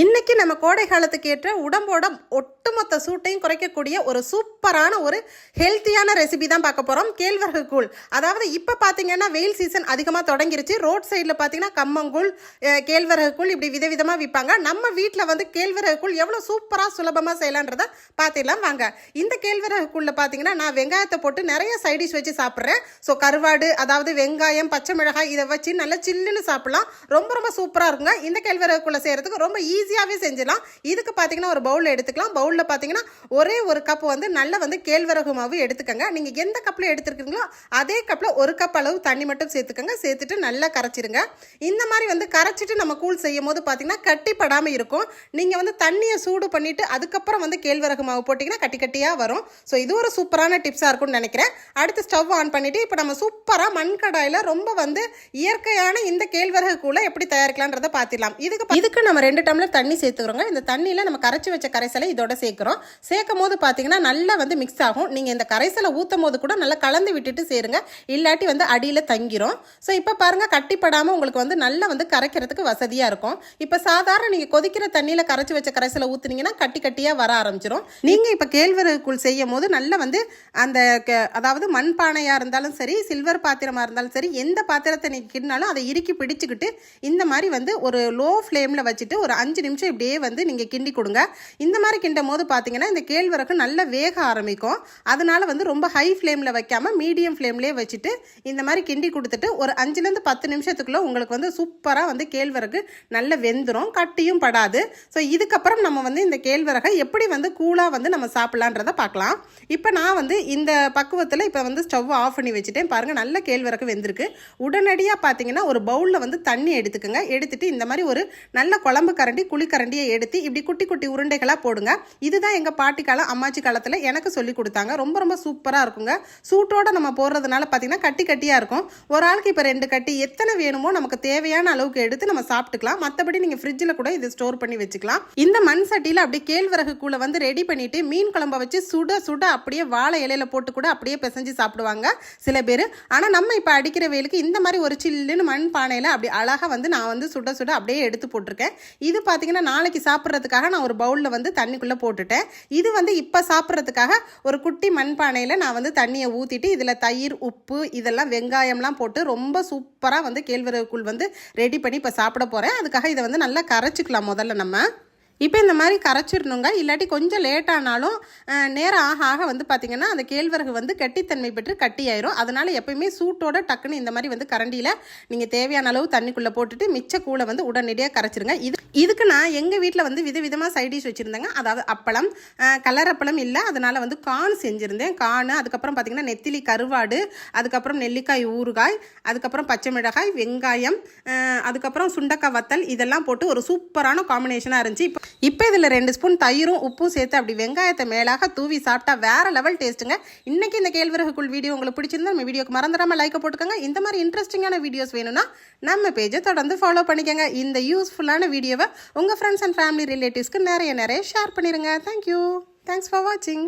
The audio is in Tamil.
இன்றைக்கி நம்ம கோடை காலத்துக்கு ஏற்ற உடம்போட ஒட்டுமொத்த சூட்டையும் குறைக்கக்கூடிய ஒரு சூப்பரான ஒரு ஹெல்த்தியான ரெசிபி தான் பார்க்க போகிறோம் கேழ்வரகு கூழ். அதாவது இப்போ பார்த்தீங்கன்னா வெயில் சீசன் அதிகமாக தொடங்கிருச்சு. ரோட் சைடில் பார்த்தீங்கன்னா கம்மங்கூழ் கேழ்வரகு கூழ் இப்படி விதவிதமாக விற்பாங்க நம்ம வீட்டில் வந்து கேழ்வரகு கூழ் எவ்வளோ சூப்பராக சுலபமாக செய்யலான்றத பார்த்துடலாம் வாங்க. இந்த கேழ்வரகு கூழில் பார்த்தீங்கன்னா நான் வெங்காயத்தை போட்டு நிறைய சைடிஷ் வச்சு சாப்பிட்றேன். ஸோ கருவாடு அதாவது வெங்காயம் பச்சை மிளகாய் இதை வச்சு நல்லா சில்லுன்னு சாப்பிட்லாம். ரொம்ப ரொம்ப சூப்பராக இருக்குங்க. இந்த கேழ்வரகு கேழ்வரகுக்குள்ள செய்கிறதுக்கு ரொம்ப ஈஸி ஈஸியாகவே செஞ்சிடலாம். இதுக்கு பார்த்தீங்கன்னா ஒரு பவுலில் எடுத்துக்கலாம். பவுலில் பார்த்தீங்கன்னா ஒரே ஒரு கப் வந்து நல்ல வந்து கேழ்வரகு மாவு எடுத்துக்கோங்க. நீங்கள் எந்த கப்பில் எடுத்துருக்கீங்களோ அதே கப்பில் ஒரு கப் அளவு தண்ணி மட்டும் சேர்த்துக்கோங்க. சேர்த்துட்டு நல்லா கரைச்சிருங்க. இந்த மாதிரி வந்து கரைச்சிட்டு நம்ம கூழ் செய்யும் போது பார்த்தீங்கன்னா கட்டிப்படாமல் இருக்கும். நீங்கள் வந்து தண்ணியை சூடு பண்ணிவிட்டு அதுக்கப்புறம் வந்து கேழ்வரகு மாவு போட்டிங்கன்னா கட்டி கட்டியாக வரும். ஸோ இது ஒரு சூப்பரான டிப்ஸாக இருக்கும்னு நினைக்கிறேன். அடுத்து ஸ்டவ் ஆன் பண்ணிவிட்டு இப்போ நம்ம சூப்பராக மண்கடாயில் ரொம்ப வந்து இயற்கையான இந்த கேழ்வரகு கூழை எப்படி தயாரிக்கலான்றதை பார்த்திடலாம் இதுக்கு இதுக்கு நம்ம ரெண்டு டம்ளர் தண்ணி சேர்த்துக்கிறோங்க. இந்த தண்ணியில் நம்ம கரைச்சி வச்ச கரைசலை இதோட சேர்க்குறோம். சேர்க்கும் போது பார்த்தீங்கன்னா நல்லா வந்து மிக்ஸ் ஆகும். நீங்கள் இந்த கரைசலை ஊற்றும் போது கூட நல்லா கலந்து விட்டுட்டு சேருங்க. இல்லாட்டி வந்து அடியில் தங்கிரும். ஸோ இப்போ பாருங்கள் கட்டிப்படாமல் உங்களுக்கு வந்து நல்லா வந்து கரைக்கிறதுக்கு வசதியாக இருக்கும். இப்போ சாதாரண நீங்கள் கொதிக்கிற தண்ணியில் கரைச்சி வச்ச கரைசலை ஊற்றுனீங்கன்னா கட்டி கட்டியாக வர ஆரம்பிச்சிடும் நீங்கள் இப்போ கேழ்வரகு கூழ் செய்யும் போது நல்லா வந்து அந்த அதாவது மண் பானையாக இருந்தாலும் சரி சில்வர் பாத்திரமாக இருந்தாலும் சரி எந்த பாத்திரத்தை நீங்கள் கிண்டினாலும் அதை இறுக்கி பிடிச்சிக்கிட்டு இந்த மாதிரி வந்து ஒரு லோ ஃப்ளேமில் வச்சுட்டு ஒரு அஞ்சு நிமிஷம் இப்படியே வந்து நீங்கள் கிண்டி கொடுங்க. இந்த மாதிரி கிண்டும் போது பார்த்தீங்கன்னா இந்த கேழ்வரகு நல்லா வேக ஆரம்பிக்கும். அதனால வந்து ரொம்ப ஹை ஃப்ளேமில் வைக்காம மீடியம் ஃப்ளேம்லேயே வச்சுட்டு இந்த மாதிரி கிண்டி கொடுத்துட்டு ஒரு அஞ்சுலேருந்து பத்து நிமிஷத்துக்குள்ளே உங்களுக்கு வந்து சூப்பராக வந்து கேழ்வரகு நல்ல வெந்துடும் கட்டியும் படாது. ஸோ இதுக்கப்புறம் நம்ம வந்து இந்த கேழ்வரகை எப்படி வந்து கூலாக வந்து நம்ம சாப்பிட்லான்றதை பார்க்கலாம். இப்போ நான் வந்து இந்த பக்குவத்தில் இப்போ வந்து ஸ்டவ் ஆஃப் பண்ணி வச்சுட்டேன். பாருங்கள் நல்ல கேழ்வரகு வெந்திருக்கு. உடனடியாக பார்த்தீங்கன்னா ஒரு பவுலில் வந்து தண்ணி எடுத்துக்கோங்க. எடுத்துகிட்டு இந்த மாதிரி ஒரு நல்ல குழம்பு கரண்டி குழிக்கரண்டியை எடுத்து இப்படி குட்டி குட்டி உருண்டைகளாக போடுங்க. இதுதான் எங்கள் பாட்டி காலம் அம்மாச்சி காலத்தில் எனக்கு சொல்லி கொடுத்தாங்க. ரொம்ப ரொம்ப சூப்பராக இருக்குங்க. சூட்டோட நம்ம போடுறதுனால பார்த்தீங்கன்னா கட்டி கட்டியாக இருக்கும். ஒரு ஆளுக்கு இப்போ ரெண்டு கட்டி எத்தனை வேணுமோ நமக்கு தேவையான அளவுக்கு எடுத்து நம்ம சாப்பிட்டுக்கலாம். மற்றபடி நீங்கள் ஃப்ரிட்ஜில் கூட இதை ஸ்டோர் பண்ணி வச்சுக்கலாம். இந்த மண் சட்டியில் அப்படியே கேழ்வரகு கூழ வந்து ரெடி பண்ணிட்டு மீன் குழம்ப வச்சு சுட சுட அப்படியே வாழை இலையில போட்டு கூட அப்படியே பிசைஞ்சு சாப்பிடுவாங்க சில பேர். ஆனால் நம்ம இப்போ அடிக்கிற வெயிலுக்கு இந்த மாதிரி ஒரு சில்லுன்னு மண் பானையில் அப்படி அழகாக வந்து நான் வந்து சுட சுட அப்படியே எடுத்து போட்டிருக்கேன். இது பார்த்தீங்கன்னா நாளைக்கு சாப்பிட்றதுக்காக நான் ஒரு பவுலில் வந்து தண்ணிக்குள்ளே போட்டுட்டேன். இது வந்து இப்போ சாப்பிட்றதுக்காக ஒரு குட்டி மண்பானையில் நான் வந்து தண்ணியை ஊற்றிட்டு இதில் தயிர் உப்பு இதெல்லாம் வெங்காயம்லாம் போட்டு ரொம்ப சூப்பராக வந்து கேழ்வரகு கூழ் வந்து ரெடி பண்ணி இப்போ சாப்பிட போகிறேன் அதுக்காக இதை வந்து நல்லா கரைச்சிக்கலாம் முதல்ல நம்ம. இப்போ இந்த மாதிரி கரைச்சிடணுங்க. இல்லாட்டி கொஞ்சம் லேட் ஆனாலும் நேரம் ஆக ஆக வந்து பார்த்திங்கன்னா அந்த கேழ்வரகு வந்து கட்டித்தன்மை பெற்று கட்டியாயிரும். அதனால் எப்பயுமே சூட்டோட டக்குன்னு இந்த மாதிரி வந்து கரண்டியில் நீங்கள் தேவையான அளவு தண்ணிக்குள்ளே போட்டுட்டு மிச்ச கூளை வந்து உடனடியாக கரைச்சிருங்க. இது இதுக்கு நான் எங்கள் வீட்டில் வந்து விதவிதமாக சைட் டிஷ் வச்சுருந்தேங்க. அதாவது அப்பளம் கலர் அப்பளம் இல்லை. அதனால் வந்து கான் செஞ்சுருந்தேன். கான் அதுக்கப்புறம் பார்த்திங்கன்னா நெத்திலி கருவாடு அதுக்கப்புறம் நெல்லிக்காய் ஊறுகாய் அதுக்கப்புறம் பச்சை மிளகாய் வெங்காயம் அதுக்கப்புறம் சுண்டக்காய் வத்தல் இதெல்லாம் போட்டு ஒரு சூப்பரான காம்பினேஷனாக இருந்துச்சு. இப்போ இப்போ இதில் ரெண்டு ஸ்பூன் தயிரும் உப்பும் சேர்த்து அப்படி வெங்காயத்தை மேலாக தூவி சாப்பிட்டா வேற லெவல் டேஸ்ட்டுங்க இன்றைக்கி இந்த கேழ்வரகுக்குள் வீடியோ உங்களுக்கு பிடிச்சிருந்தா நம்ம வீடியோக்கு மறந்துடாமல் லைக் போட்டுக்கோங்க. இந்த மாதிரி இன்ட்ரெஸ்டிங்கான வீடியோஸ் வேணும்னா நம்ம பேஜை தொடர்ந்து ஃபாலோ பண்ணிக்கோங்க. இந்த யூஸ்ஃபுல்லான வீடியோவை உங்கள் ஃப்ரெண்ட்ஸ் அண்ட் ஃபேமிலி ரிலேட்டிவ்ஸ்க்கு நிறைய நிறைய ஷேர் பண்ணிடுங்க தேங்க்யூ தேங்க்ஸ் ஃபார் வாட்சிங்